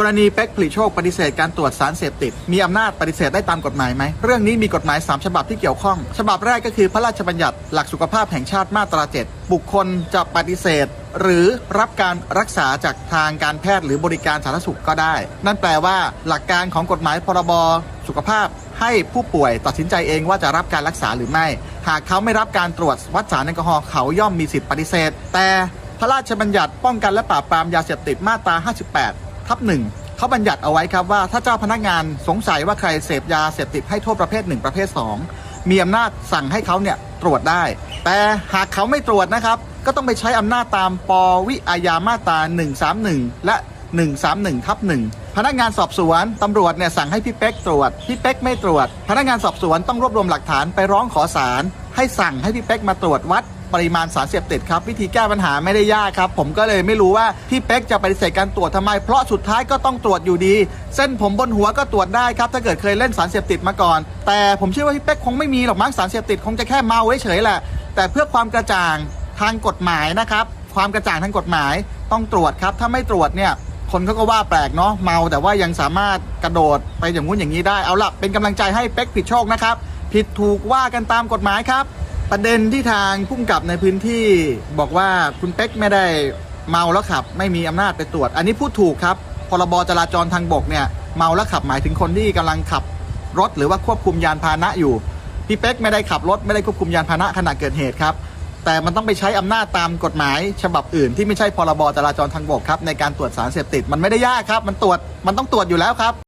กรณีเป็กผลิโชคปฏิเสธการตรวจสารเสพติด มีอำนาจปฏิเสธได้ตามกฎหมายไหม เรื่องนี้มีกฎหมาย 3 ฉบับที่เกี่ยวข้อง ฉบับแรกก็คือพระราชบัญญัติหลักสุขภาพแห่งชาติมาตรา 7 บุคคลจะปฏิเสธ หรือรับการรักษาจากทางการแพทย์หรือบริการสาธารณสุขก็ได้ นั่นแปลว่า หลักการของกฎหมายพรบสุขภาพให้ผู้ป่วยตัดสินใจเองว่าจะรับการรักษาหรือไม่ หากเขาไม่รับการตรวจวัดสารแอลกอฮอล์เขาย่อมมีสิทธิปฏิเสธ แต่พระราชบัญญัติป้องกันและปราบปรามยาเสพติดมาตรา 58 ทับหนึ่งเขาบัญญัติเอาไว้ครับว่าถ้าเจ้าพนักงานสงสัยว่าใครเสพยาเสพติดให้โทษประเภท1ประเภท 2 มีอำนาจสั่งให้เขาเนี่ยตรวจได้ แต่หากเขาไม่ตรวจนะครับ ก็ต้องไปใช้อำนาจตามปวิอาญามาตรา 131 และ 131ทับ1พนักงานสอบสวนตำรวจเนี่ยสั่งให้พี่เป๊กตรวจ พี่เป๊กไม่ตรวจ พนักงานสอบสวนต้องรวบรวมหลักฐานไปร้องขอศาลให้สั่งให้พี่เป๊กมาตรวจวัด ปริมาณสารเสพติดครับ วิธีแก้ปัญหาไม่ได้ยากครับ ผมก็เลยไม่รู้ว่าพี่เป๊กจะปฏิเสธการตรวจทำไม เพราะสุดท้ายก็ต้องตรวจอยู่ดี เส้นผมบนหัวก็ตรวจได้ครับถ้าเกิดเคยเล่นสารเสพติดมาก่อน แต่ผมเชื่อว่าพี่เป๊กคงไม่มีหรอกมั้งสารเสพติดคงจะแค่เมาเฉยๆแหละ แต่เพื่อความกระจ่างทางกฎหมายนะครับความกระจ่างทางกฎหมายต้องตรวจครับ ถ้าไม่ตรวจเนี่ยคนเขาก็ว่าแปลกเนาะเมาแต่ว่ายังสามารถกระโดดไปอย่างงู้นอย่างนี้ได้เอาล่ะเป็นกำลังใจให้เป๊กผิดโชคนะครับ ผิดถูกว่ากันตามกฎหมายครับ ประเด็นที่ทางผู้กำกับในพื้นที่บอกว่าคุณเป๊กไม่ได้เมาแล้วขับ ไม่มีอำนาจไปตรวจ อันนี้พูดถูกครับพรบจราจรทางบกเนี่ยเมาแล้วขับหมายถึงคนที่กำลังขับรถหรือว่าควบคุมยานพาหนะอยู่พี่เป๊กไม่ได้ขับรถไม่ได้ควบคุมยานพาหนะขณะเกิดเหตุครับ แต่มันต้องไปใช้อำนาจตามกฎหมายฉบับอื่น ที่ไม่ใช่พรบจราจรทางบกครับในการตรวจสารเสพติดมันไม่ได้ยากครับ มันตรวจมันต้องตรวจอยู่แล้วครับ